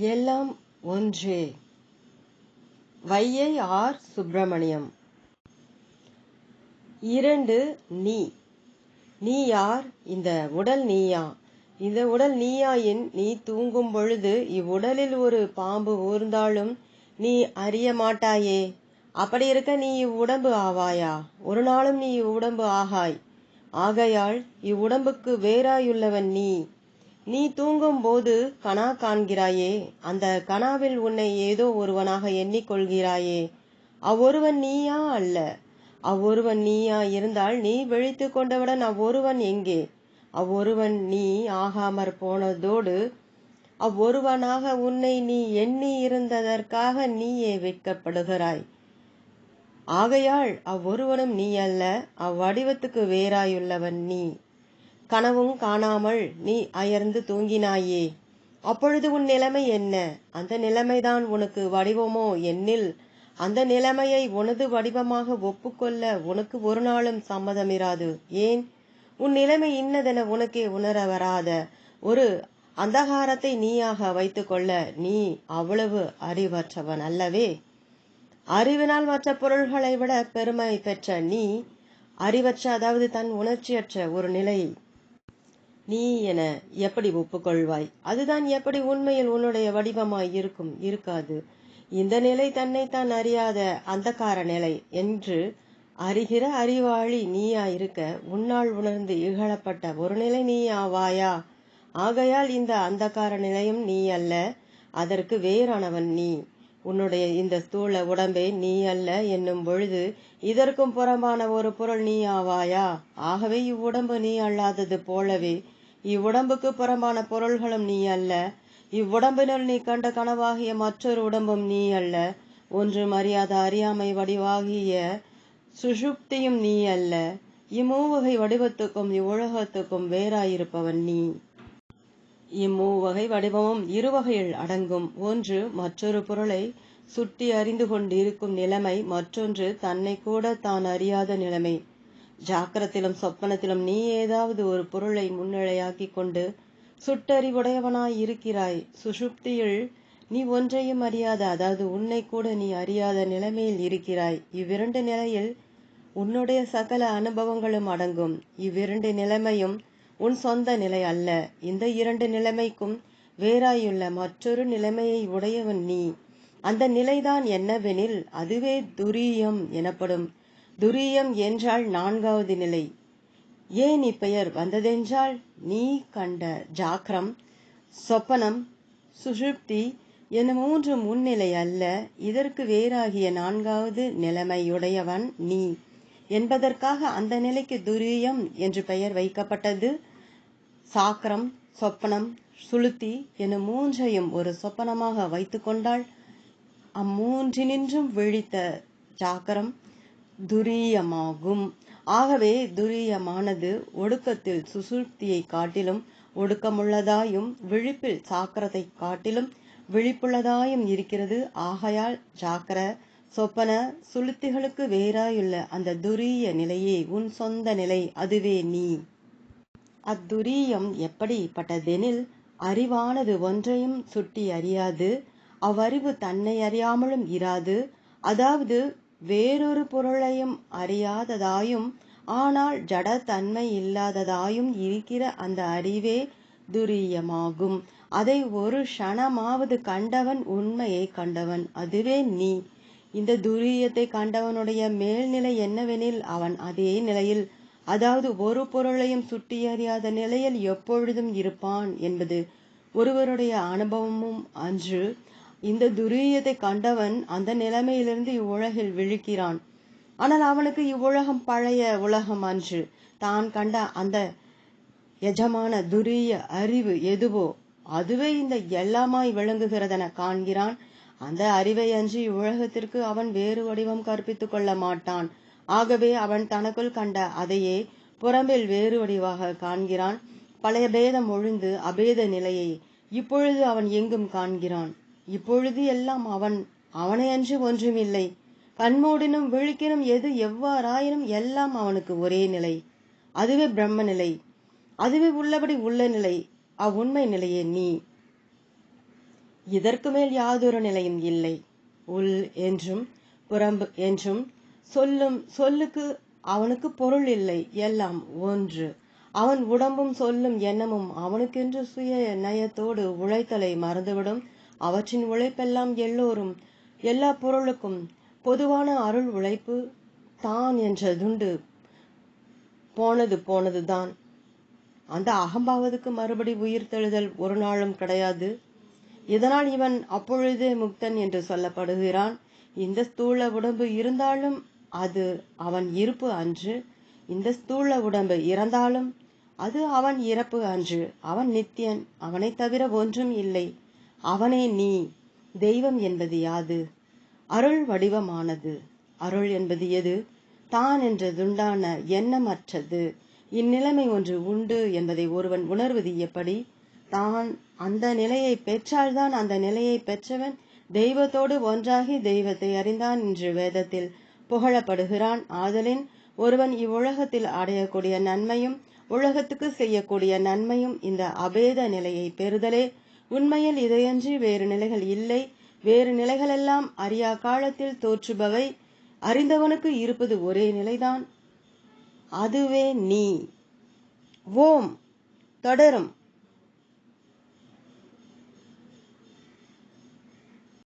எல்லாம் ஒன்றே. வையை ஆர் சுப்பிரமணியம். இரண்டு நீ. நீ யார்? இந்த உடல் நீயா? இந்த உடல் நீயாயின் நீ தூங்கும் பொழுது இவ்வுடலில் ஒரு பாம்பு ஊர்ந்தாலும் நீ அறிய மாட்டாயே. அப்படி இருக்க நீ இவ்வுடம்பு ஆவாயா? ஒரு நாளும் நீ இவ்வுடம்பு ஆகாய். ஆகையால் இவ்வுடம்புக்கு வேறாயுள்ளவன் நீ. நீ தூங்கும் போது கனா காண்கிறாயே. அந்த கனாவில் உன்னை ஏதோ ஒருவனாக எண்ணிக்கொள்கிறாயே. அவ்வொருவன் நீயா அல்ல. அவ்வொருவன் நீயா இருந்தால் நீ விழித்து கொண்டவுடன் அவ்வொருவன் எங்கே? அவ்வொருவன் நீ ஆகாமற் போனதோடு அவ்வொருவனாக உன்னை நீ எண்ணி இருந்ததற்காக நீயே வெட்கப்படுகிறாய். ஆகையால் அவ்வொருவனும் நீ அல்ல. அவ்வடிவத்துக்கு வேறாயுள்ளவன் நீ. கனவும் காணாமல் நீ அயர்ந்து தூங்கினாயே. அப்பொழுது உன் நிலைமை என்ன? அந்த நிலைமைதான் உனக்கு வடிவமோ என்னில்? அந்த நிலைமையை உனது வடிவமாக ஒப்புக்கொள்ள உனக்கு ஒரு நாளும் சம்மதமிராது. ஏன்? உன் நிலைமை இன்னதென உனக்கே உணர வராத. ஒரு அந்தகாரத்தை நீயாக வைத்துக்கொள்ள நீ அவ்வளவு அறிவற்றவன் அல்லவே. அறிவினால் மற்ற பொருள்களை விட பெருமை பெற்ற நீ அறிவற்ற அதாவது தன் உணர்ச்சியற்ற ஒரு நிலை நீ என எப்படி ஒப்புக்கொள்வாய்? அதுதான் எப்படி உண்மையில் உன்னுடைய வடிவமாய் இருக்கும் இருக்காது. இந்த நிலை தன்னைத்தான் அறியாத அந்தகார நிலை என்று அறிகிற அறிவாளி நீயா இருக்க உன்னால் உணர்ந்து இகழப்பட்ட ஒரு நிலை நீ ஆவாயா ஆகையால் இந்த அந்தகார நிலையும் நீ அல்ல அதற்கு வேறானவன் நீ. உன்னுடைய இந்த ஸ்தூல உடம்பே நீ அல்ல என்னும் பொழுது இதற்கும் புறம்பான ஒரு பொருள் நீ ஆவாயா ஆகவே இவ்வுடம்பு நீ அல்லாதது போலவே இவ்வுடம்புக்கு புறம்பான பொருள்களும் நீ அல்ல இவ்வுடம்பினர் நீ கண்ட கனவாகிய மற்றொரு உடம்பும் நீ அல்ல ஒன்று அறியாத அறியாமை வடிவாகிய சுஷுப்தியும் நீ அல்ல இம்மூவகை வடிவத்துக்கும் இவ்வுலகத்துக்கும் வேறாயிருப்பவன் நீ. இம்மூவகை வடிவமும் இருவகையில் அடங்கும். ஒன்று மற்றொரு பொருளை சுட்டி அறிந்து கொண்டிருக்கும் நிலைமை மற்றொன்று தன்னை கூட தான் அறியாத நிலைமை. ஜாக்கிரத்திலும் சொப்பனத்திலும் நீ ஏதாவது ஒரு பொருளை முன்னிலையாக்கி கொண்டு சுட்டறிவுடையவனாய் இருக்கிறாய். சுஷுப்தியில் நீ ஒன்றையும் அறியாத அதாவது உன்னை கூட நீ அறியாத நிலைமையில் இருக்கிறாய். இவ்விரண்டு நிலையில் உன்னுடைய சகல அனுபவங்களும் அடங்கும். இவ்விரண்டு நிலைமையும் உன் சொந்த நிலை அல்ல. இந்த இரண்டு நிலைமைக்கும் வேறாயுள்ள மற்றொரு நிலைமையை உடையவன் நீ. அந்த நிலைதான் என்னவெனில் அதுவே துரியம் எனப்படும். துரியம் என்றால் நான்காவது நிலை. ஏன் இப்பெயர் வந்ததென்றால் நீ கண்ட ஜாக்கிரம் சொப்பனம் சுஷுப்தி என மூன்று முன்னிலை அல்ல. இதற்கு வேறாகிய நான்காவது நிலைமையுடையவன் நீ. என்பதற்காக அந்த நிலைக்கு துரியம் என்று பெயர் வைக்கப்பட்டது. சாக்கரம் சொப்பனம் சுளுத்தி என மூன்றையும் ஒரு சொப்பனமாக வைத்துக்கொண்டால் அம்மூன்றினின்றும் விழித்த ஜாக்கரம் துரியமாகும். ஆகவே துரியமானது ஒடுக்கத்தில் சுசுப்தியை காட்டிலும் ஒடுக்கமுள்ளதாயும் விழிப்பில் சாக்கரத்தை காட்டிலும் விழிப்புள்ளதாயும் இருக்கிறது. ஆகையால் ஜாக்கர சொப்பன சுளுத்திகளுக்கு வேறாயுள்ள அந்த துரிய நிலையே உன் சொந்த நிலை அதுவே நீ. அத்துரியம் எப்படிப்பட்டதெனில் அறிவானது ஒன்றையும் சுட்டி அறியாது அவ்வறிவு தன்னை அறியாமலும் இராது அதாவது வேறொரு பொருளையும் அறியாததாயும் ஆனால் ஜட தன்மை இல்லாததாயும் இருக்கிற அந்த அறிவே துரியமாகும். அதை ஒரு க்ஷணமாவது கண்டவன் உண்மையை கண்டவன் அதுவே நீ. இந்த துரியத்தை கண்டவனுடைய மேல்நிலை என்னவெனில் அவன் அதே நிலையில் அதாவது ஒரு பொருளையும் சுட்டி அறியாத நிலையில் எப்பொழுதும் இருப்பான் என்பது ஒருவருடைய அனுபவமும் அன்று இந்த துரியத்தை கண்டவன் அந்த நிலைமையிலிருந்து இவ்வுலகில் விழிக்கிறான். ஆனால் அவனுக்கு இவ்வுலகம் பழைய உலகம் அன்று. தான் கண்ட அந்த எஜமான துரிய அறிவு எதுவோ அதுவே இந்த எல்லாமாய் விளங்குகிறதென காண்கிறான். அந்த அறிவை அன்று இவ்வுலகத்திற்கு அவன் வேறு வடிவம் கற்பித்துக் கொள்ள மாட்டான். ஆகவே அவன் தனக்குள் கண்ட அதையே புறம்பில் வேறு வடிவாக காண்கிறான். பழைய பேதம் ஒழிந்து அபேத நிலையை இப்பொழுது அவன் எங்கும் காண்கிறான். இப்பொழுது எல்லாம் அவன் அவனை ஒன்றுமில்லை. கண்மூடினும் விழிக்கினும் எது எவ்வாறாயினும் எல்லாம் அவனுக்கு ஒரே நிலை. அதுவே பிரம்ம நிலை அதுவே உள்ளபடி உள்ள நிலை. அவ்வுண்மை நிலையே நீ. இதற்கு மேல் யாதொரு நிலையும் இல்லை. உள் என்றும் புறம்பு என்றும் சொல்லும் சொல்லுக்கு அவனுக்கு பொருள் இல்லை எல்லாம் ஒன்று. அவன் உடம்பும் சொல்லும் எண்ணமும் அவனுக்கென்று சுய நயத்தோடு உழைத்தலை மறந்துவிடும். அவற்றின் உழைப்பெல்லாம் எல்லோரும் எல்லா பொருளுக்கும் பொதுவான அருள் உழைப்பு தான் என்ற துண்டு போனது போனதுதான் அந்த அகம்பாவதுக்கு மறுபடி உயிர் தெழுதல் ஒரு நாளும் கிடையாது. இதனால் இவன் அப்பொழுதே முக்தன் என்று சொல்லப்படுகிறான். இந்த ஸ்தூல உடம்பு இருந்தாலும் அது அவன் இருப்பு அன்று. இந்த ஸ்தூல உடம்பு இறந்தாலும் அது அவன் இறப்பு அன்று. அவன் நித்தியன் அவனைத் தவிர ஒன்றும் இல்லை. அவனே நீ தெய்வம் என்பது யாது? அருள் வடிவமானது. அருள் என்பது எது? தான் என்றதுண்டான எண்ணமற்றது. இந்நிலைமை ஒன்று உண்டு என்பதை ஒருவன் உணர்வது எப்படி? தான் அந்த நிலையை பெற்றால்தான் அந்த நிலையை பெற்றவன் தெய்வத்தோடு ஒன்றாகி தெய்வத்தை அறிந்தான் என்று வேதத்தில். புகழப்படுகிறான். ஆதலின் ஒருவன் இவ்வுலகத்தில் அடையக்கூடிய நன்மையும் உலகத்துக்கு செய்யக்கூடிய நன்மையும் இந்த அபேத நிலையை பெறுதலே. உண்மையில் இதையன்றி வேறு நிலைகள் இல்லை. வேறு நிலைகளெல்லாம் அறியா காலத்தில் தோற்றுபவை. அறிந்தவனுக்கு இருப்பது ஒரே நிலைதான். அதுவே நீ. ஓம். தொடரும்.